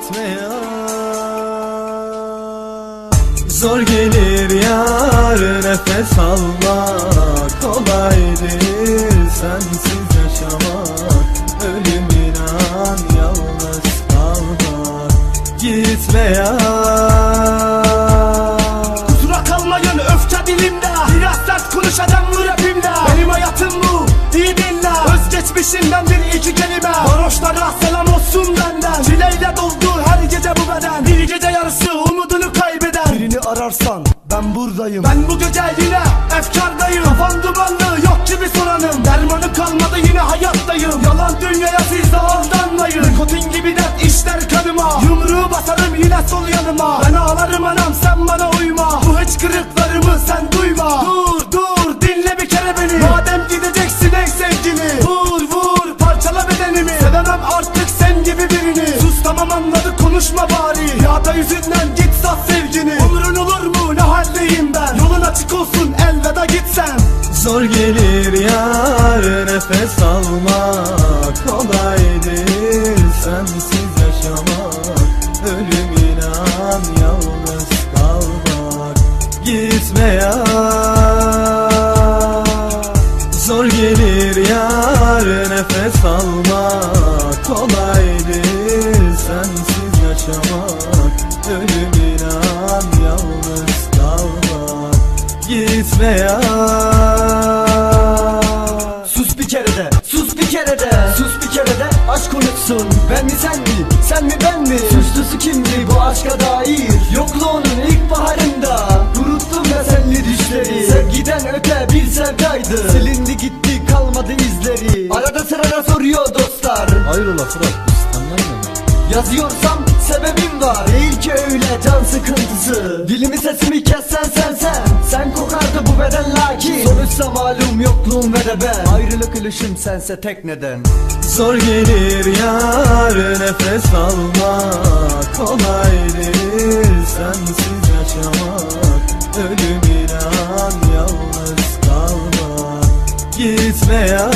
gitme ya Zor gelir yar nefes almak. Kolay değil sensiz yaşamak. Ölüm inan yalnız kalmak. Gitme ya Kusura kalmayın öfke dilimde. Biraz sert konuşacağım bu rapimde. Benim hayatım bu iyi dinle. Özgeçmişinden bir iki kelime. Varoşlara selam ararsan ben buradayım. Ben bu gece yine efkardayım. Kafam dumanlı yok gibi soranım. Dermanı kalmadı yine hayattayım. Yalan dünyaya siz de aldanmayın. Nikotin gibi dert işler kanıma. Yumruğu basarım yine sol yanıma. Ben ağlarım anam sen bana uyma. Bu hıçkırıklarımı sen duyma. Dur dur dinle bir kere beni. Madem gideceksin ey sevgili Vur vur parçala bedenimi. Sevemem artık sen gibi birini. Sus tamam anladık konuşma bari. Ya da yüzünden git sat sevgini olsun elveda git sen. Zor gelir yar nefes almak Kolay değil sensiz yaşamak Ölüm inan yalnız kalmak. Gitme ya Zor gelir yar nefes almak Kolay değil sensiz yaşamak Gitme ya Sus bir kere de, sus bir kere de Sus bir kere de. Aşk konuşsun Ben mi sen mi, sen mi ben mi? Suçlusu kimdi? Bu aşka dair Yokluğunun ilk baharında Kuruttum teselli düşleri. Sevgiden öte bir sevdaydı. Silindi gitti kalmadı izleri. Arada sırada soruyor dostlar. Hayrola Fırat İstanbul'dan mı? Yazıyorsam sebebim var. Değil ki öyle can sıkıntısı. Dilimi sesimi kessen sen sen. Sen kokardı bu beden lakin. Sonuçta malum yokluğum ve de ben. Ayrılık ilişim sense tek neden. Zor gelir yar nefes almak. Kolay değil sensiz yaşamak. Ölüm inan yalnız kalmak. Gitme ya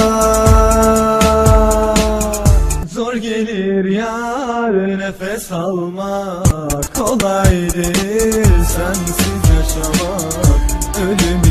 nefes almak Kolay değil sensiz yaşamak Ölüm